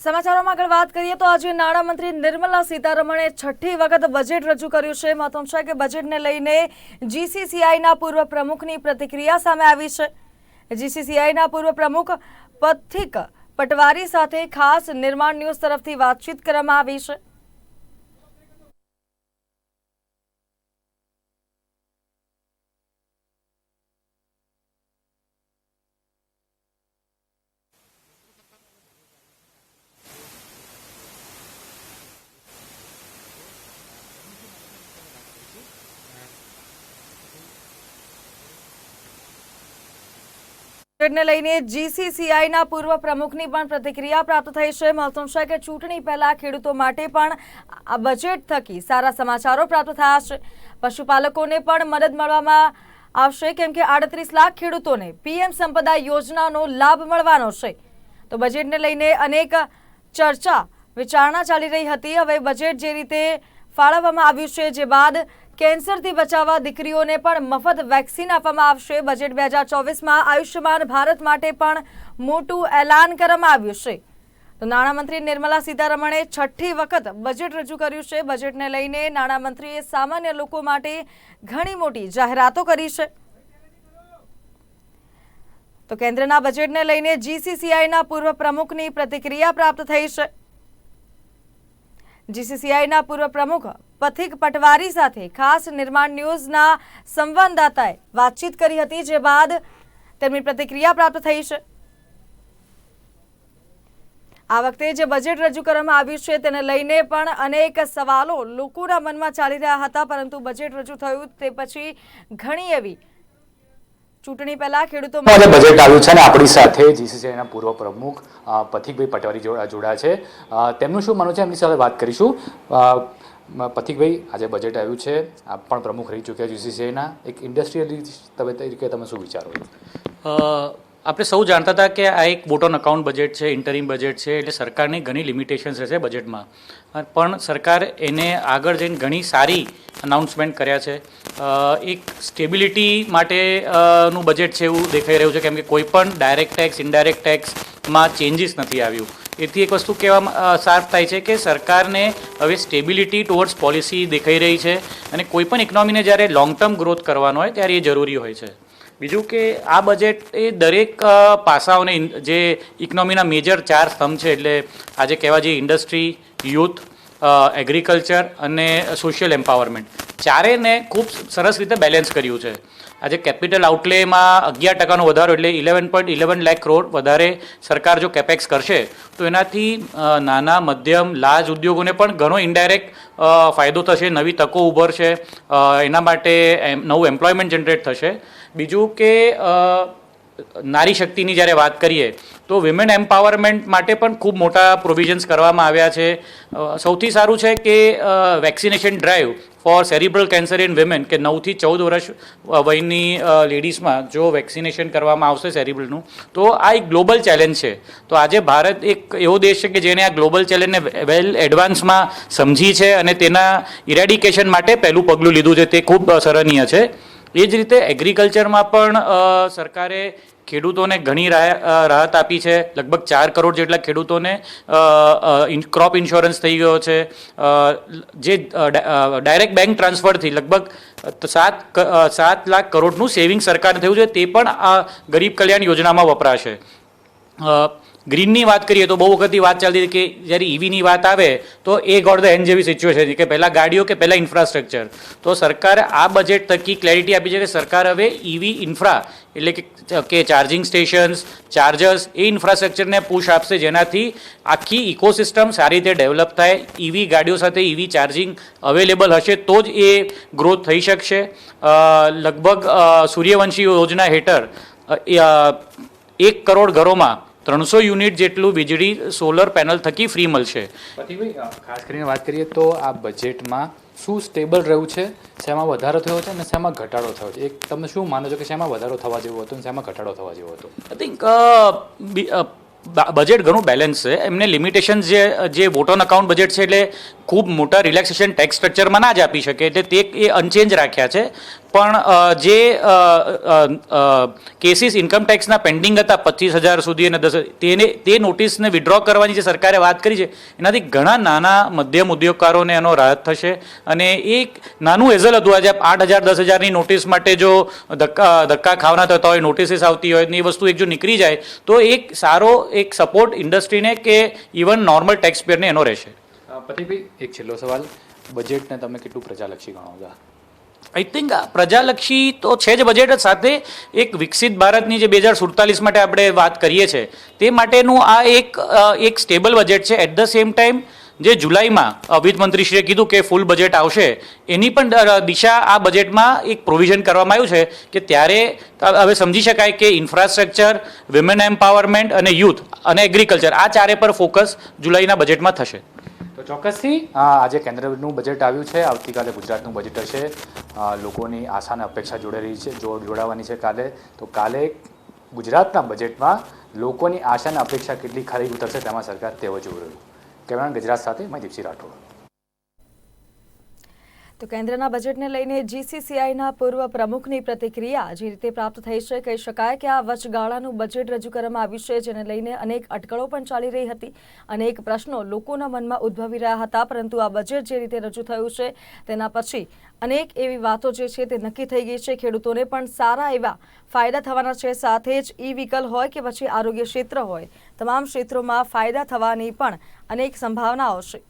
સમાચારોમાં આગળ વાત કરીએ તો આજે નાણામંત્રી નિર્મલા સીતારમણે છઠ્ઠી વખત બજેટ રજૂ કર્યું છે. મહત્વનું છે કે બજેટને લઈને જીસીસીઆઈના પૂર્વ પ્રમુખની પ્રતિક્રિયા સામે આવી છે. જીસીસીઆઈના પૂર્વ પ્રમુખ પથિક પટવારી સાથે ખાસ નિર્માણ ન્યૂઝ તરફથી વાતચીત કરવામાં આવી છે. બજેટને લઈને જીસીસીઆઈના પૂર્વ પ્રમુખની પણ પ્રતિક્રિયા પ્રાપ્ત થઈ છે. મહત્વનું છે કે ચૂંટણી પહેલા ખેડૂતો માટે પણ આ બજેટ થકી સારા સમાચારો પ્રાપ્ત થયા છે. પશુપાલકોને પણ મદદ મળવામાં આવશે કેમ કે આડત્રીસ લાખ ખેડૂતોને પીએમ સંપદા યોજનાનો લાભ મળવાનો છે. તો બજેટને લઈને અનેક ચર્ચા વિચારણા ચાલી રહી હતી. હવે બજેટ જે રીતે ફાળવવામાં આવ્યું છે, જે બાદ કેન્સરથી બચાવવા દીકરીઓને પણ મફત વેક્સિન આપવામાં આવશે. બજેટ બે હજાર ચોવીસમાં આયુષ્યમાન ભારત માટે પણ મોટું એલાન કરવામાં આવ્યું છે. તો નાણામંત્રી નિર્મલા સીતારમણે છઠ્ઠી વખત બજેટ રજૂ કર્યું છે. બજેટને લઈને નાણામંત્રીએ સામાન્ય લોકો માટે ઘણી મોટી જાહેરાતો કરી છે. તો કેન્દ્રના બજેટને લઈને જીસીસીઆઈના પૂર્વ પ્રમુખની પ્રતિક્રિયા પ્રાપ્ત થઈ છે. જીસીસીઆઈના પૂર્વ પ્રમુખ પથિક પટવારી સાથે ખાસ નિર્માણ ન્યૂઝના સંવાદદાતાએ વાતચીત કરી હતી, જે બાદ તેમની પ્રતિક્રિયા પ્રાપ્ત થઈ છે. આ વખતે જે બજેટ રજૂ કરવામાં આવ્યું છે, તેને લઈને પણ અનેક સવાલો લોકોના મનમાં ચાલી રહ્યા હતા, પરંતુ બજેટ રજૂ થયું તે પછી ઘણી એવી ચૂંટણી પહેલા ખેડૂતો આજે બજેટ આવ્યું છે અને આપણી સાથે જીસીસીઆઈના પૂર્વ પ્રમુખ પથિકભાઈ પટવારી જોડા જોડા છે. તેમનું શું માનવું છે? એમની સાથે વાત કરીશું. પથિકભાઈ આજે બજેટ આવ્યું છે. આપ પણ પ્રમુખ રહી ચૂક્યા જીસીસીઆઈના એક ઇન્ડસ્ટ્રીયલિસ્ટ તમે તરીકે તમે શું વિચારો આપણે સૌ જાણતા હતા કે આ એક બોટોન અકાઉન્ટ બજેટ છે ઇન્ટરિમ બજેટ છે, એટલે સરકારની ઘણી લિમિટેશન્સ રહેશે બજેટમાં પણ સરકાર એને આગળ જઈને ઘણી સારી અનાઉન્સમેન્ટ કર્યા છે. એક સ્ટેબિલિટી માટે નું બજેટ છે એવું દેખાઈ રહ્યું છે, કેમ કે કોઈ પણ ડાયરેક્ટ ટેક્સ ઇનડાયરેક્ટ ટેક્સમાં ચેન્જીસ નથી આવ્યું. એથી એક વસ્તુ કહેવા સાફ થાય છે કે સરકારને હવે સ્ટેબિલિટી ટુવર્ડ્સ પોલિસી દેખાઈ રહી છે અને કોઈપણ ઇકોનોમીને જ્યારે લોંગ ટર્મ ગ્રોથ કરવાનો હોય, ત્યારે એ જરૂરી હોય છે. બીજું કે આ બજેટ એ દરેક પાસાઓને જે ઇકોનોમીના મેજર ચાર સ્તંભ છે, એટલે આજે કહેવા જઈએ ઇન્ડસ્ટ્રી યુથ એગ્રીકલ્ચર અને સોશિયલ એમ્પાવરમેન્ટ ચારેને ખૂબ સરસ રીતે બેલેન્સ કર્યું છે. આજે કેપિટલ આઉટલેમાં અગિયાર ટકાનો વધારો એટલે eleven point eleven lakh crore વધારે સરકાર જો કેપેક્સ કરશે, તો એનાથી નાના, મધ્યમ લાર્જ ઉદ્યોગોને પણ ઘણો ઇન્ડાયરેક્ટ ફાયદો થશે, નવી તકો ઉભરશે એના માટે નવું એમ્પ્લોયમેન્ટ જનરેટ થશે. બીજું કે નારી શક્તિની જ્યારે વાત કરીએ, તો વિમેન એમ્પાવરમેન્ટ માટે પણ ખૂબ મોટા પ્રોવિઝન્સ કરવામાં આવ્યા છે. સૌથી સારું છે કે vaccination drive for cerebral cancer in women કે નવથી ચૌદ વર્ષ વયની લેડીઝમાં જો વેક્સિનેશન કરવામાં આવશે સેરિબ્રલનું તો આ એક ગ્લોબલ ચેલેન્જ છે. તો આજે ભારત એક એવો દેશ છે કે જેને આ ગ્લોબલ ચેલેન્જને વેલ એડવાન્સમાં સમજી છે અને તેના ઇરેડિકેશન માટે પહેલું પગલું લીધું છે. તે ખૂબ સરાહનીય છે. એ જ રીતે એગ્રીકલ્ચરમાં પણ સરકારે ખેડૂતોને ઘણી રાહ- રાહત આપી છે. લગભગ ચાર કરોડ જેટલા ખેડૂતોને ક્રોપ ઇન્સ્યોરન્સ થઈ ગયો છે. જે ડાયરેક્ટ બેંક ટ્રાન્સફરથી લગભગ સાત સાત લાખ કરોડનું સેવિંગ સરકારને થયું છે. તે પણ આ ગરીબ કલ્યાણ યોજનામાં વપરાશે. ગ્રીનની વાત કરીએ તો બહુ વખતથી વાત ચાલતી કે જ્યારે ઈવીની વાત આવે તો એ ગોડ ધ એન્ડ જેવી સિચ્યુએશન કે પહેલાં ગાડીઓ કે પહેલાં ઇન્ફ્રાસ્ટ્રક્ચર તો સરકારે આ બજેટ થકી ક્લેરિટી આપી છે કે સરકાર હવે ઈવી ઇન્ફ્રા એટલે કે ચાર્જિંગ સ્ટેશન્સ ચાર્જર્સ એ ઇન્ફ્રાસ્ટ્રક્ચરને પુશ આપશે જેનાથી આખી ઇકોસિસ્ટમ સારી રીતે ડેવલપ થાય, ઈવી ગાડીઓ સાથે ઈવી ચાર્જિંગ અવેલેબલ હશે તો જ એ ગ્રોથ થઈ શકશે. લગભગ સૂર્યવંશી યોજના હેઠળ એક કરોડ ઘરોમાં ત્રણસો યુનિટ જેટલું વીજળી સોલર પેનલ થકી ફ્રી મળશે. ખાસ કરીને વાત કરીએ તો આ બજેટમાં શું સ્ટેબલ રહ્યું છે? શેમાં વધારો થયો છે અને શેમાં ઘટાડો થયો છે? એક તમે શું માનો છો કે શેમાં વધારો થવા જેવો હતો અને શેમાં ઘટાડો થવા જેવો હતો? આઈ થિંક બજેટ ઘણું બેલેન્સ છે. એમને લિમિટેશન જે જે વોટોન અકાઉન્ટ બજેટ છે એટલે ખૂબ મોટા રિલેક્સેશન ટેક્સ સ્ટ્રક્ચરમાં ના જ આપી શકે. એટલે તે એ અનચેન્જ રાખ્યા છે. પણ જે કેસીસ ઇન્કમટેક્સના પેન્ડિંગ હતા પચીસ હજાર સુધી અને દસ તેને, તે નોટિસને વિડ્રો કરવાની જે સરકારે વાત કરી છે, એનાથી ઘણા નાના મધ્યમ ઉદ્યોગકારોને એનો રાહત થશે. અને એક નાનું એઝલ હતું, આજે આઠ હજાર, દસ હજારની નોટિસ માટે જો ધક્કા ધક્કા ખાવાના થતા હોય નોટિસીસ આવતી હોય, ને એ વસ્તુ એક જો નીકળી જાય, તો એક સારો એક સપોર્ટ ઇન્ડસ્ટ્રીને કે ઇવન નોર્મલ ટેક્સ પેયરને એનો રહેશે. પતિભાઈ એક છેલ્લો સવાલ. બજેટને તમે કેટલું પ્રજાલક્ષી ગણો છો? આઈ થિંક પ્રજાલક્ષી તો છે જ બજેટ સાથે એક વિકસિત ભારતની જે બે હજાર સુડતાલીસ માટે આપણે વાત કરીએ છીએ, તે માટેનું આ એક એક સ્ટેબલ બજેટ છે. એટ ધ સેમ ટાઈમ જે જુલાઈમાં વિત્ત મંત્રીશ્રીએ કીધું કે ફૂલ બજેટ આવશે, એની પણ દિશા આ બજેટમાં એક પ્રોવિઝન કરવામાં આવ્યું છે કે ત્યારે હવે સમજી શકાય કે ઇન્ફ્રાસ્ટ્રક્ચર વિમેન એમ્પાવરમેન્ટ અને યુથ અને એગ્રીકલ્ચર આ ચારે પર ફોકસ જુલાઈના બજેટમાં થશે. તો ચોક્કસથી આજે કેન્દ્રનું બજેટ આવ્યું છે. આવતીકાલે ગુજરાતનું બજેટ હશે. લોકોની આશા અને અપેક્ષા રહી છે જોડાવાની છે કાલે, તો કાલે ગુજરાતના બજેટમાં લોકોની આશા અને અપેક્ષા કેટલી ખરી ઉતરશે તેમાં સરકાર તેઓ જોઈ રહ્યું. કેમેરામેન ગુજરાત સાથે મેં દીપસી રાઠોડ. તો કેન્દ્રના બજેટને લઈને જીસીસીઆઈના પૂર્વ પ્રમુખની પ્રતિક્રિયા જે રીતે પ્રાપ્ત થઈ છે, કહી શકાય કે આ વચગાળાનું બજેટ રજૂ કરવામાં આવ્યું છે, જેને લઈને અનેક અટકળો પણ ચાલી રહી હતી. અનેક પ્રશ્નો લોકોના મનમાં ઉદ્ભવી રહ્યા હતા, પરંતુ આ બજેટ જે રીતે રજૂ થયું છે, તેના પછી અનેક એવી વાતો જે છે તે નક્કી થઈ ગઈ છે. ખેડૂતોને પણ સારા એવા ફાયદા થવાના છે, સાથે જ ઈ વ્હીકલ હોય કે પછી આરોગ્ય ક્ષેત્ર હોય, તમામ ક્ષેત્રોમાં ફાયદા થવાની પણ અનેક સંભાવનાઓ છે.